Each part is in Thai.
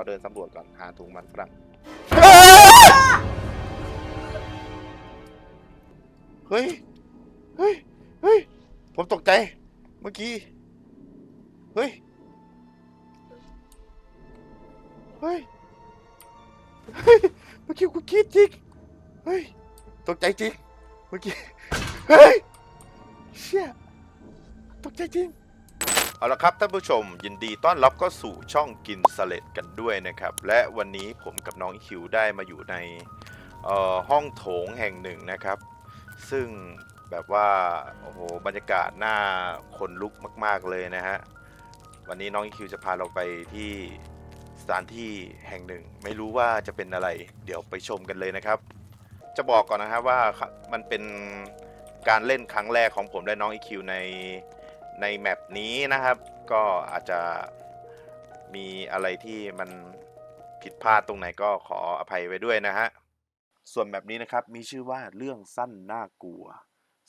อเดินสำรวจก่อนหาถุงมันฝรั่งเฮ้ย เฮ้ย เฮ้ย ผมตกใจ เมื่อกี้ เฮ้ย เฮ้ย เฮ้ย เมื่อกี้กูคิดจริง เฮ้ย ตกใจจริง เมื่อกี้ เฮ้ย เชี่ย ตกใจจริง เอาละครับท่านผู้ชมยินดีต้อนรับก็สู่ช่องกินสเลดกันด้วยนะครับ และวันนี้ผมกับน้องคิวได้มาอยู่ในห้องโถงแห่งหนึ่งนะครับ ซึ่งแบบว่าโอ้โหบรรยากาศน่าขนลุกมาก ๆเลยนะฮะวันนี้น้องคิวจะพาเราไปที่สถานที่แห่งหนึ่ง ไม่รู้ว่าจะเป็นอะไร เดี๋ยวไปชมกันเลยนะครับ จะบอกก่อนนะครับว่ามันเป็นการเล่นครั้งแรกของผมและน้อง EQ ใน ในแมปนี้นะครับ ก็อาจจะมีอะไรที่มันผิดพลาดตรงไหนก็ขออภัยไว้ด้วยนะฮะ ส่วนแบบนี้นะครับมีชื่อว่าเรื่องสั้นน่ากลัว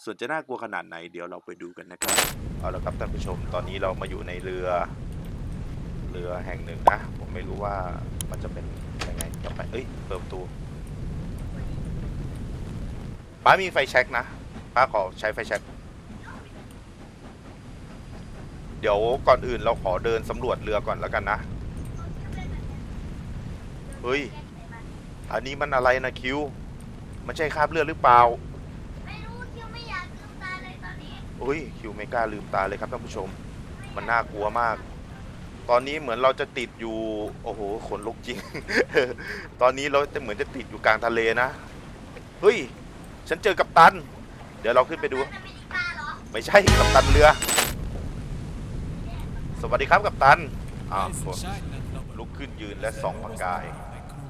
ส่วนจะน่ากลัวขนาดไหนเดี๋ยวเราไปดูกันนะครับ เอาละครับท่านผู้ชม ตอนนี้เรามาอยู่ในเรือ เรือแห่งหนึ่งนะ ผมไม่รู้ว่ามันจะเป็นยังไงต่อไป เอ้ย เปิดประตูป้ามีไฟแช็กนะป้าขอใช้ไฟแช็ก เดี๋ยวก่อนอื่นเราขอเดินสำรวจเรือก่อนแล้วกันนะ เฮ้ย อันนี้มันอะไรนะคิว มันใช่คราบเลือดหรือเปล่า ไม่รู้คิวไม่อยากลืมตาเลยตอนนี้เฮ้ยคิวไม่กล้าลืมตาเลยครับท่านผู้ชม มันน่ากลัวมาก ตอนนี้เหมือนเราจะติดอยู่ โอ้โห ขนลุกจริง ตอนนี้เราจะเหมือนจะติดอยู่กลางทะเลนะ เฮ้ย ฉันเจอกัปตัน เดี๋ยวเราขึ้นไปดูอเมริกาเหรอไม่ใช่กัปตันเรือ สวัสดีครับกัปตันอ่าผมลุกขึ้นยืนและส่องประกาย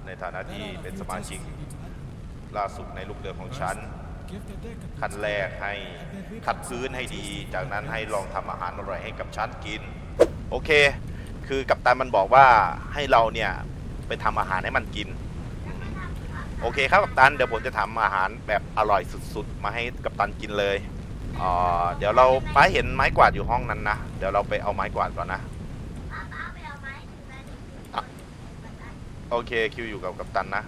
ในฐานะที่เป็นสมาชิก ล่าสุดในลูกเรือของฉันขั้นแรกให้ขัดพื้นให้ดี จากนั้นให้ลองทำอาหารอร่อยให้กับฉันกิน โอเค คือกัปตันมันบอกว่าให้เราเนี่ยไปทำอาหารให้มันกิน โอเคครับกัปตันเดี๋ยวผมจะทำอาหารแบบอร่อยสุดๆ มาให้กัปตันกินเลย อ่าเดี๋ยวเราป้าเห็นไม้กวาดอยู่ห้องนั้นนะ เดี๋ยวเราไปเอาไม้กวาดก่อนนะป้าป้าไปเอาไม้ถึงแล้วอะโอเคคิวอยู่กับกัปตันนะ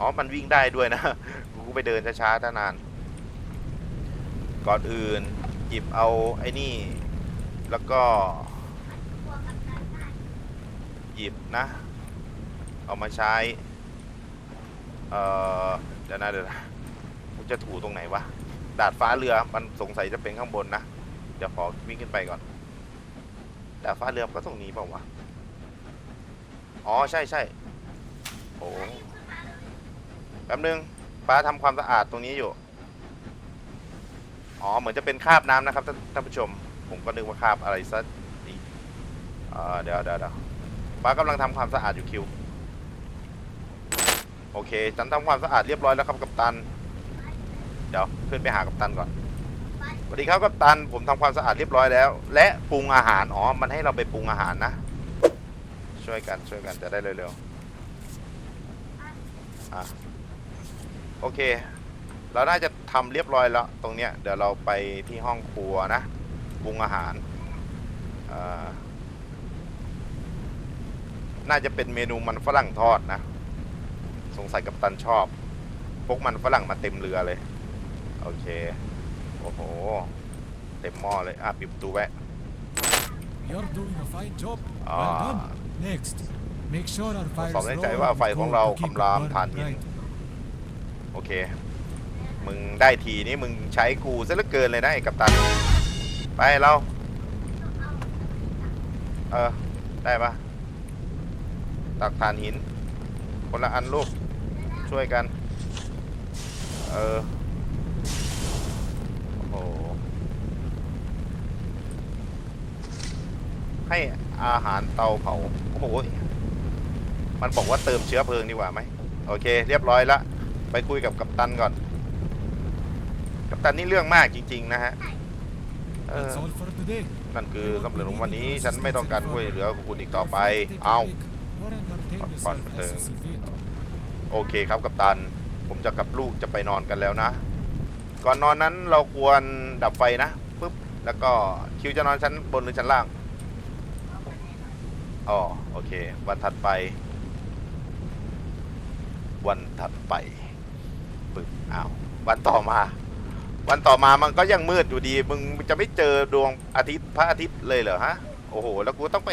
อ๋อ มันวิ่งได้ด้วยนะ กูไปเดินช้าๆถ้านาน ก่อนอื่น หยิบเอาไอ้นี่ แล้วก็กลัวกับการได้หยิบนะ เอามาใช้ เอ่อ เดี๋ยวนะเดี๋ยวนะกูจะถูตรงไหนวะ ดาดฟ้าเรือมันสงสัยจะเป็นข้างบนนะ เดี๋ยวขอวิ่งขึ้นไปก่อน ดาดฟ้าเรือก็ตรงนี้เปล่าวะ อ๋อใช่ใช่โอ้แป๊บนึงป้าทำความสะอาดตรงนี้อยู่ อ๋อเหมือนจะเป็นคราบน้ำนะครับท่านท่านผู้ชม ผมก็นึกว่าคราบอะไรซะอีกเออเดี๋ยวเดี๋ยวเดี๋ยวป้ากำลังทำความสะอาดอยู่คิว โอเคฉันทำความสะอาดเรียบร้อยแล้วครับกัปตัน เดี๋ยวขึ้นไปหากัปตันก่อนสวัสดีครับกัปตันผมทำความสะอาดเรียบร้อยแล้ว และปรุงอาหารอ๋อมันให้เราไปปรุงอาหารนะ ช่วยกันช่วยกันจะได้เร็วๆอะโอเค เราน่าจะทำเรียบร้อยแล้ว ตรงเนี้ยเดี๋ยวเราไปที่ห้องครัวนะปรุงอาหารอ่าน่าจะเป็นเมนูมันฝรั่งทอดนะ สงสัยกัปตันชอบพกมันฝรั่งมาเต็มเรือเลย โอเค โอ้โห เต็มหม้อเลย อะ ปิดประตูไว้ You're doing a fine job. Ah. Well done. Next, make sure our ขอ fire สอบแน่ใจว่าไฟของเราคำรามฐานหิน right. โอเค มึงได้ทีนี้มึงใช้กูซะเหลือเกินเลยนะไอ้กัปตัน ไปเรา เออ ได้ปะตักฐานหิน คนละอันลูก ช่วยกัน เออ โอ้โห ให้อาหารเตาเผา โอ้โห มันบอกว่าเติมเชื้อเพลิงดีกว่าไหม โอเค เรียบร้อยละ ไปคุยกับกัปตันก่อน กัปตันนี่เรื่องมากจริง ๆ นะฮะเออ That's all for today. นั่นคือสำเร็จของวันนี้ฉันไม่ต้องการช่วยเหลือคุณอีกต่อไป เอา Or entertain Fun yourself thing. as you see fit. โอเคครับกัปตัน ผมจะกับลูกจะไปนอนกันแล้วนะ ก่อนนอนนั้นเราควรดับไฟนะปุ๊บแล้วก็คิวจะนอนชั้นบนหรือชั้นล่าง อ๋อโอเค วันถัดไป วันถัดไปปึ๊บอ้าววันต่อมา วันต่อมามันก็ยังมืดอยู่ดี มึงจะไม่เจอดวงอาทิตย์พระอาทิตย์เลยเหรอฮะโอ้โห แล้วกูต้องไป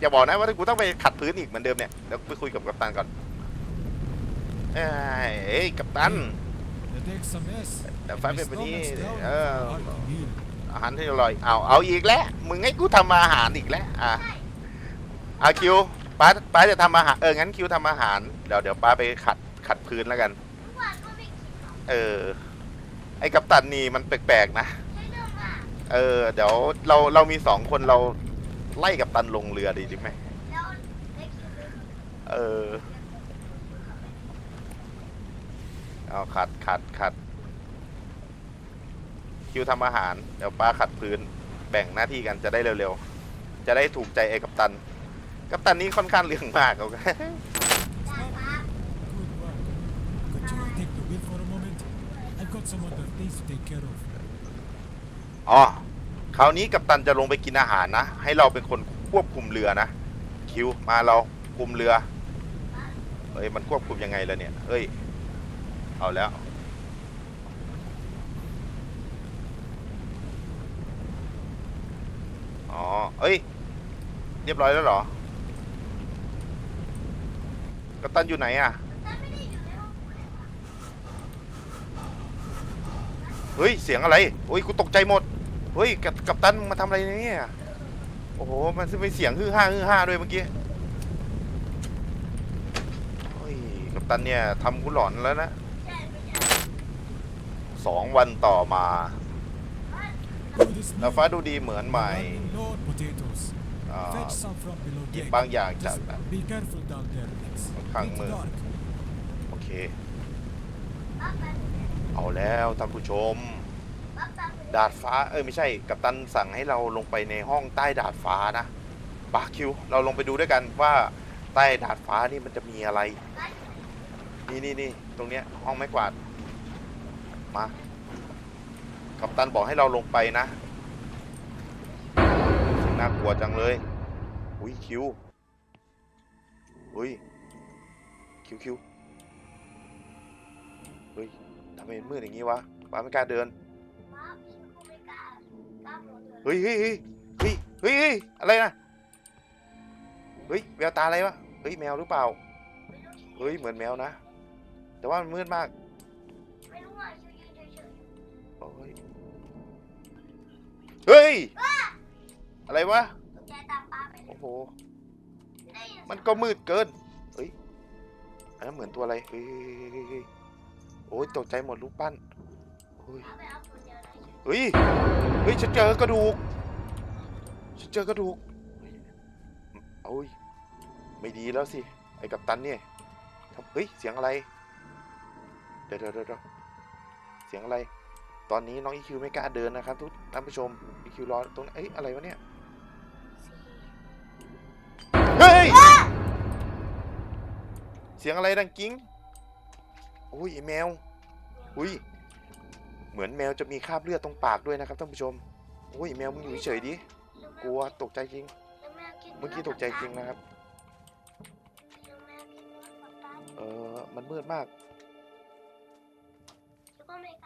อย่าบอกนะว่ากูต้องไปขัดพื้นอีกเหมือนเดิมเนี่ยเดี๋ยวกูไปคุยกับกัปตันก่อนเอ้ยเอ้ยกัปตัน The deck's a mess. แต่ไฟ My เป็นแบบนี้ stomach's down เออ for a hearty meal. อาหารที่อร่อยเอาเอาอีกแล้วมึงให้กูทำอาหารอีกแล้วอะ อาคิวป้าป้าจะทำอาหาร เออ งั้นคิวทำอาหาร เดี๋ยวเดี๋ยวป้าไปขัดขัดพื้นแล้วกันทุกวันก็ไม่กินหรอกเออ ไอ้กัปตันนี่มันแปลกๆนะใช้เรื่องมากเออ เดี๋ยวเราเรามีสองคนเราไล่กัปตันลงเรือดีจริงไหมแล้วเล็กคิดเลยเออ เอาขัดขัดขัดคิวทำอาหาร เดี๋ยวป้าขัดพื้น แบ่งหน้าที่กันจะได้เร็วๆ จะได้ถูกใจไอ้กัปตัน กัปตันนี่ค่อนข้างเรื่องมากเอาได้ครับ Good work. Could you take the wheel for a moment? I've got some other things to take care of. อ๋อคราวนี้กัปตันจะลงไปกินอาหารนะ ให้เราเป็นคนควบคุมเรือนะ คิวมาเราคุมเรือ เอ้ยมันควบคุมยังไงล่ะเนี่ย เอ้ย เอาแล้ว อ๋อ เอ้ย เรียบร้อยแล้วเหรอ กัปตันอยู่ไหนอะเฮ้ยเสียงอะไรโอ้ยกูตกใจหมดเฮ้ยกับกัปตันมาทำอะไรเนี่ยโอ้โหมันเป็นเสียงฮือฮ่าฮือฮ่าด้วยเมื่อกี้เฮ้ยกัปตันเนี่ยทำกูหลอนแล้วนะสองวันต่อมาแล้วฟ้าดูดีเหมือนใหม่ load potatoes. อ่า Fetch some from below หยิบ deck. บางอย่างจาก Just be careful down there, Lex. Khang It's mơ. dark. โอเคปั๊บปั๊บเอาแล้วท่านผู้ชมปั๊บปั๊บดาดฟ้าเอ้ยไม่ใช่กัปตันสั่งให้เราลงไปในห้องใต้ดาดฟ้านะปาคิว เราลงไปดูด้วยกันว่าใต้ดาดฟ้านี่มันจะมีอะไร นี่นี่นี่ตรงเนี้ยห้องไม้กวาดมากัปตันบอกให้เราลงไปนะ น่ากลัวจังเลย อุ้ยคิวอุ้ยคิวคิวเฮ้ยทำไมมันมืดอย่างงี้วะป้าไม่กล้าเดินปั๊บคิวก็ไม่กล้ากล้าหมดเลยเฮ้ยเฮ้ยเฮ้ยเฮ้ยเฮ้ยเฮ้ยอะไรนะเฮ้ยแววตาอะไรวะเฮ้ยแมวหรือเปล่าไม่รู้คิวเฮ้ยเหมือนแมวนะ แต่ว่ามันมืดมากไม่รู้อะคิวยืนเฉยโอ้ยเฮ้ย อะไรวะๆตกใจตามป้าไปเลโอ้ยโหไม่ได้ยินเสียงมันก็มืดเกิน เฮ้ย อันนั้นเหมือนตัวอะไรเฮ้ยเฮ้ยเฮ้ยเฮ้ยโอ้ยตกใจหมดลูกปั้นเฮ้ย ป้าไปเอาคนเดียวนะเฮ้ย เฮ้ย ฉันเจอกระดูก ฉันเจอกระดูกเฮ้ยโอ้ย ไม่ดีแล้วสิ ไอ้กัปตันเนี่ยทำเฮ้ย เสียงอะไร เดี๋ยวเดี๋ยวเดี๋ยวเดี๋ยวเสียงอะไร ตอนนี้น้องอีคิวไม่กล้าเดินนะครับทุกท่านผู้ชมอีคิวรอตรงนั้นเอ้ย อะไรวะเนี่ย สียงอะไรดังกิ้งโอ้ยไอแมว อุ้ย เหมือนแมวจะมีคราบเลือดตรงปากด้วยนะครับท่านผู้ชมโอ้ยแมวมึงอยู่เฉยดิ กลัวตกใจจริง เมื่อกี้ตกใจจริงนะครับ เออมันมืดมาก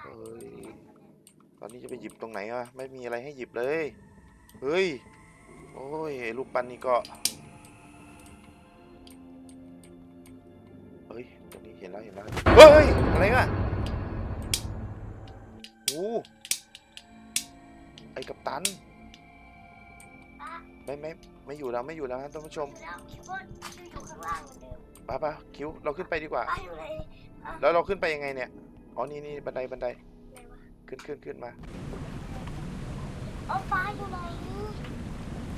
เอ้ยตอนนี้จะไปหยิบตรงไหนอะไม่มีอะไรให้หยิบเลย เฮ้ย โอ้ยลูกปันนี่ก็ เห็นแล้วเห็นแล้วเฮ้ยอะไรอะโอ้ไอ้กัปตัน ไม่ไม่ไม่อยู่แล้วไม่อยู่แล้วครับท่านผู้ชมแล้วคิดว่าคิวอยู่ข้างล่างเหมือนเดิมป้าป้าคิวเราขึ้นไปดีกว่า ป้าอยู่ในแล้วเราขึ้นไปยังไงเนี่ยอ๋อนี่นี่บันไดบันไดไหนวะขึ้นขึ้นขึ้นมาเอาป้าอยู่ไหน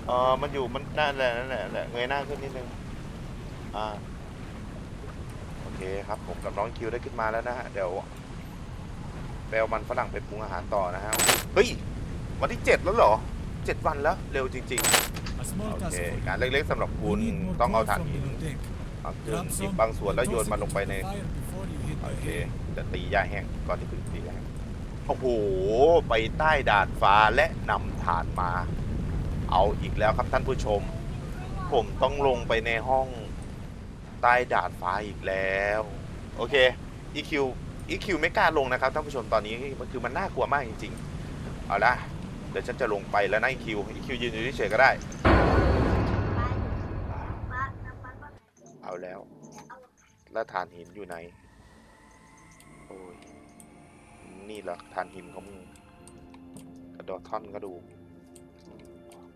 อ๋อมันอยู่มันนั่นแหละนั่นแหละนั่นแหละเงยหน้าขึ้นนิดนึงอ่าโอ เคครับ ผมกับน้องคิวได้ขึ้นมาแล้วนะฮะ เดี๋ยวไปเอามันฝรั่งไปปรุงอาหารต่อนะฮะ เฮ้ย วันที่เจ็ดแล้วเหรอเจ็ดวันแล้ว เร็วจริง A small ๆโอ task เค for you. การเล็กๆสำหรับ We คุณ need more ต้องเอา coal ถ่าน from หิน below deck. เอาคืน Grab หยิบ some บางส่วนแล้ว and โย toss น it มันลงไปใน into the fire before you hit โอ the เค hay. จะตีหญ้าแห้งก่อนที่จะตีหญ้าแห้งโอ้โห ไปใต้ดาดฟ้าและนำฐานมา เอาอีกแล้วครับท่านผู้ชม ผมต้องลงไปในห้อง ใต้ดาดฟ้าอีกแล้ว โอเค EQ EQ ไม่กล้าลงนะครับท่านผู้ชมตอนนี้มันคือมันน่ากลัวมากจริงๆ เอาละเดี๋ยวฉันจะลงไปแล้วนะ EQ EQ ยืนอยู่เฉยๆก็ได้ เอาแล้วแล้วฐานหินอยู่ไหน โอ้ย นี่เหรอฐานหินของมึงกระดอท่อนกระดู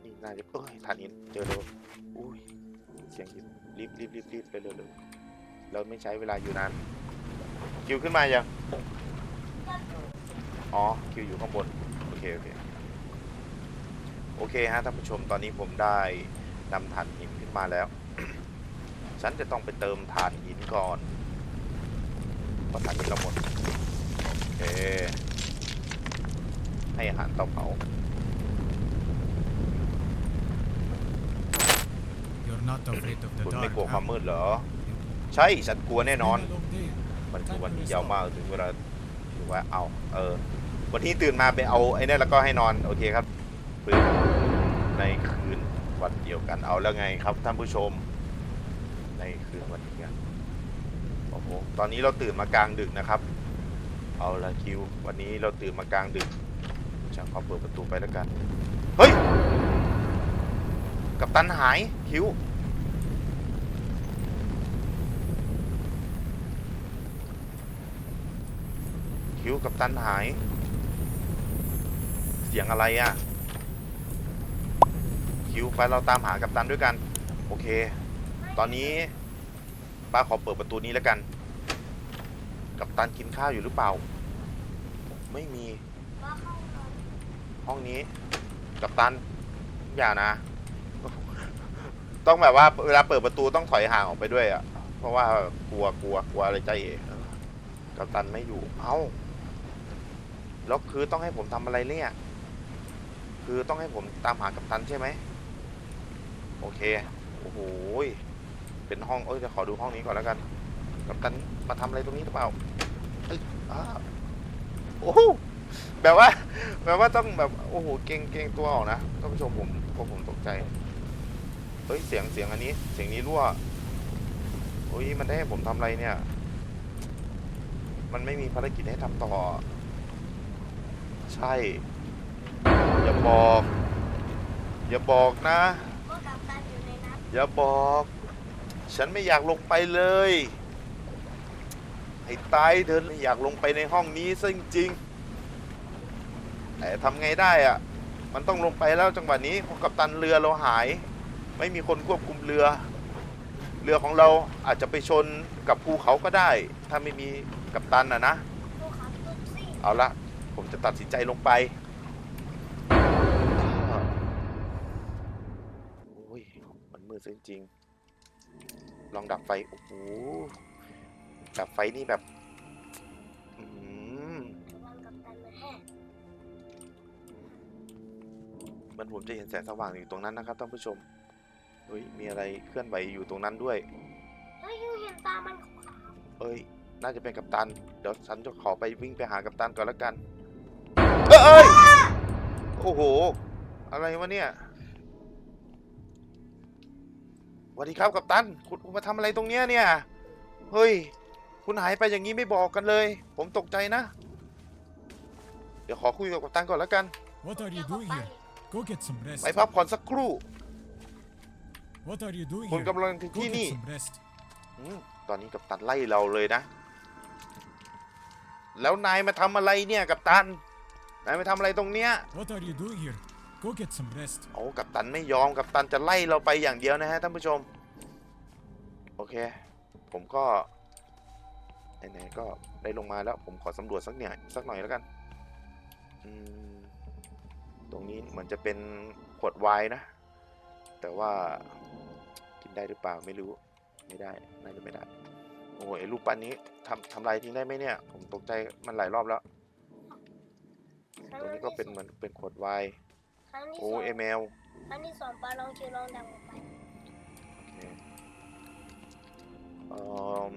นี่น่าจะเอ้ยฐานหินเจอแล้วอุ้ย เสียงหิน รีบรีบรีบรีบไปเร็วๆแล้วไม่ใช้เวลาอยู่นานคิวขึ้นมายังอ๋อคิวอยู่ข้างบนโอเคโอเคโอเคฮะท่านผู้ชมตอนนี้ผมได้นำฐานหินขึ้นมาแล้ว ฉันจะต้องไปเติมถ่านหินก่อนเพราะถ่านหินเราหมดโอเคให้อาหารเต่าเผา You're not afraid of the คุณ dark. ไม่กลัวความ huh? มืดเหรอ ใช่ฉันกลัวแน่นอน Been a long day. มันคือวันที่ยาวมากถึงเวลาถือว่าเอาเออวันที่ตื่นมาไปเอาไอ้นี่แล้วก็ให้นอนโอเคครับปึ๊บในคืนวันเดียวกันเอาแล้วไงครับท่านผู้ชม ในคืนวันเดียวกันโอ้โหตอนนี้เราตื่นมากลางดึกนะครับ เอาละคิว วันนี้เราตื่นมากลางดึกฉันขอเปิดประตูไปแล้วกัน เฮ้ย กับตันหายคิว คิวกับตันหาย เสียงอะไรอะ่ะ คิวไปเราตามหากับตันด้วยกัน โอเค ตอนนี้ป้าขอเปิดประตูนี้แล้วกัน กับตันกินข้าวอยู่หรือเปล่า ไม่มี ห้องนี้ กับตัน อย่านะ ต้องแบบว่าเวลาเปิดประตูต้องถอยห่างออกไปด้วยอะ่ะ เพราะว่ากลัวกลัวกลัวอะไรใจเองกับตันไม่อยู่ เอ้า แล้วคือต้องให้ผมทำอะไรเนี่ย คือต้องให้ผมตามหากับตันใช่ไหม โอเค โอ้โหเป็นห้อง เอ้ยจะขอดูห้องนี้ก่อนแล้วกัน กับตันมาทำอะไรตรงนี้หรือเปล่าเอ้ยอ้าโอ้โหแบบว่า แบบว่าต้องแบบ โอ้โห เก่งเก่งตัวออกนะท่านผู้ชมผมก็ผมตกใจ เฮ้ย เสียง เสียงอันนี้ เสียงนี้รั่วโอ้ย มันได้ให้ผมทำอะไรเนี่ย มันไม่มีภารกิจให้ทำต่อ ใช่ อย่าบอก อย่าบอกนะ ก็กับตันอยู่ในนั้นอย่าบอก ฉันไม่อยากลงไปเลยให้ตายเธอไม่อยากลงไปในห้องนี้ซะจริงๆแต่ทำไงได้อะมันต้องลงไปแล้วจังหวะนี้เพราะกัปตันเรือเราหาย ไม่มีคนควบคุมเรือ เรือของเราอาจจะไปชนกับภูเขาก็ได้ ถ้าไม่มีกัปตันอะนะภูเขาตุกซี่ เอาละ ผมจะตัดสินใจลงไปโอ้ยมันมืดซะจริงๆลองดับไฟ โอ้โห ดับไฟนี่แบบอืมระวังกับตันมาแห่มันผมจะเห็นแสงสว่างอยู่ตรงนั้นนะครับท่านผู้ชมเฮ้ย มีอะไรเคลื่อนไหวอยู่ตรงนั้นด้วย เฮ้ยยูเห็นตามันขาวเอ้ย น่าจะเป็นกัปตัน เดี๋ยวฉันจะขอไปวิ่งไปหากัปตันก่อนแล้วกัน เอ้ยเอ้ยโอ้โห อะไรวะเนี่ยสวัสดีครับกัปตันคุณคุณมาทำอะไรตรงเนี้ยเนี่ย เฮ้ย คุณหายไปอย่างนี้ไม่บอกกันเลย ผมตกใจนะ เดี๋ยวขอคุยกับกัปตันก่อนแล้วกัน What are เดี๋ย you วก็ doing ไป here? Go get some rest. ไปพักผ่อนสักครู่ What are you doing คุณ here? กำลังที่ Go ที่ get นี่ some rest. อืมตอนนี้กัปตันไล่เราเลยนะ แล้วนายมาทำอะไรเนี่ยกัปตัน นายมาทำอะไรตรงเนี้ย What are you doing here? Go get some rest. โอ้กัปตันไม่ยอมกัปตันจะไล่เราไปอย่างเดียวนะฮะท่านผู้ชม โอเค ผมก็ไหนๆก็ได้ลงมาแล้วผมขอสำรวจสักหน่อยสักหน่อยแล้วกันอืมตรงนี้เหมือนจะเป็นขวดไวน์นะ แต่ว่ากินได้หรือเปล่าไม่รู้ไม่ได้น่าจะไม่ได้ โอ้ยไอ้รูปปั้นนี้ทำทำลายทิ้งได้ไหมเนี่ย ผมตกใจมันหลายรอบแล้ว ตรงนี้ก็เป็นเหมือนเป็นขวดไวน์ครั้งที่โอ้สองเอเมลครั้งที่สองปลาลองคิวลองดังออกไปโอเคเอิ่ม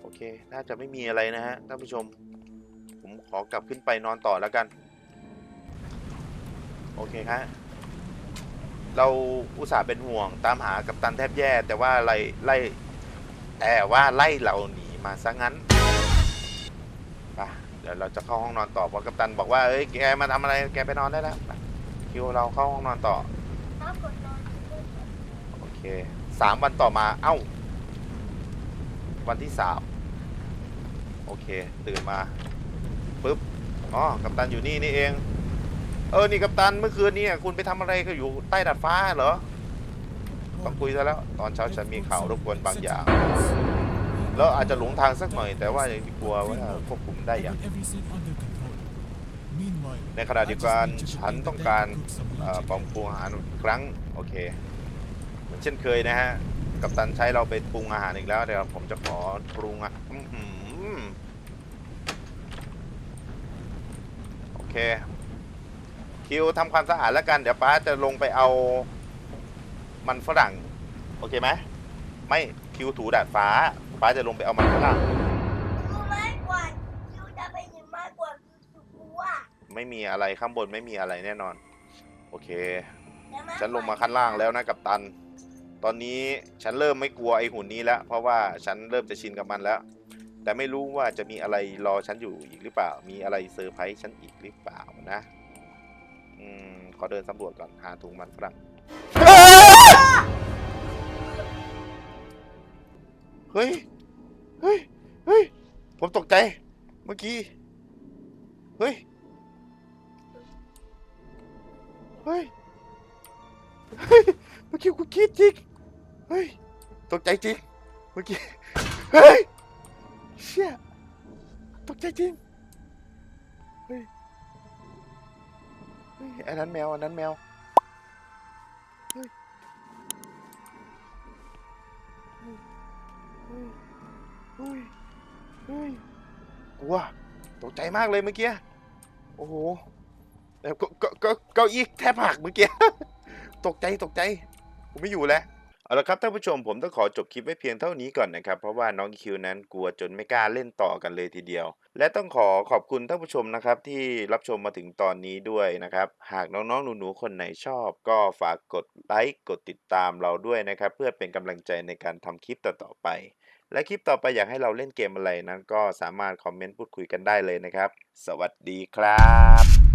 โอเค น่าจะไม่มีอะไรนะฮะท่านผู้ชม ผมขอกลับขึ้นไปนอนต่อแล้วกัน โอเคครับเราอุตส่าห์เป็นห่วงตามหากับตันแทบแย่ แต่ว่าไล่ไล่แต่ว่าไล่เราหนีมาซะงั้นไป เดี๋ยวเราจะเข้าห้องนอนต่อเพราะกัปตันบอกว่าเอ้ยแกมาทำอะไรแกไปนอนได้แล้วไปคิวเราเข้าห้องนอนต่อโอเคสามวันต่อมาเอ้า วันที่สามโอเค ตื่นมาปุ๊บอ๋อกัปตันอยู่นี่นี่เอง เออนี่กัปตันเมื่อคืนนี้คุณไปทำอะไรก็อยู่ใต้ดาดฟ้าเหรอต้องคุยซะแล้ว ตอนเช้าฉันมีข่าวรบกวนบางอย่าง แล้วอาจจะหลงทางสักหน่อย แต่ว่ายังกลัวว่าควบคุมได้อย่าง everything under control. Meanwhile, ในขณะเดียวกันฉันต้องการเอ่อปรุงปรุงอาหารอีกครั้งโอเค เหมือนเช่นเคยนะฮะกับตันใช้เราไปปรุงอาหารอีกแล้วเดี๋ยวผมจะขอปรุงอะอื้อหือโอเค คิวทำความสะอาดแล้วกัน เดี๋ยวป้าจะลงไปเอามันฝรั่ง โอเคไหม ไม่คิวถูดาดฟ้าป้าจะลงไปเอามันฝรั่งรู้ไหมกว่าคิวจะไปหยิบมากกว่าคิวกลัวไม่มีอะไรข้างบนไม่มีอะไรแน่นอน โอเค แต่กกว่ฉันลงมาขั้นล่างแล้วนะกับตัน ตอนนี้ฉันเริ่มไม่กลัวไอ้หุ่นนี้แล้ว เพราะว่าฉันเริ่มจะชินกับมันแล้ว แต่ไม่รู้ว่าจะมีอะไรรอฉันอยู่อีกหรือเปล่า มีอะไรเซอร์ไพรส์ฉันอีกหรือเปล่านะ อืม ขอเดินสำรวจก่อนหาถุงมันฝรั่ง เฮ้ย เฮ้ย เฮ้ย ผมตกใจ เมื่อกี้ เฮ้ย เฮ้ย เฮ้ย เมื่อกี้กูคิดจริง เฮ้ย ตกใจจริง เมื่อกี้ เฮ้ย เชี่ย ตกใจจริง เฮ้ย เฮ้ย อันนั้นแมว อันนั้นแมว เฮ้ยเฮ้ยกลัวตกใจมากเลยเมื่อกี้ โอ้โหแต่ก็ก็ก็เก้าอี้แทบหักเมื่อกี้ ตกใจตกใจ ผมไม่อยู่แล้ว เอาละครับท่านผู้ชมผมต้องขอจบคลิปไว้เพียงเท่านี้ก่อนนะครับ เพราะว่าน้องคิวนั้นกลัวจนไม่กล้าเล่นต่อกันเลยทีเดียว และต้องขอขอบคุณท่านผู้ชมนะครับ ที่รับชมมาถึงตอนนี้ด้วยนะครับ หากน้องๆหนูๆคนไหนชอบ ก็ฝากกดไลค์กดติดตามเราด้วยนะครับ เพื่อเป็นกำลังใจในการทำคลิปต่อๆไป และคลิปต่อไปอยากให้เราเล่นเกมอะไรนั้นก็สามารถคอมเมนต์พูดคุยกันได้เลยนะครับ สวัสดีครับ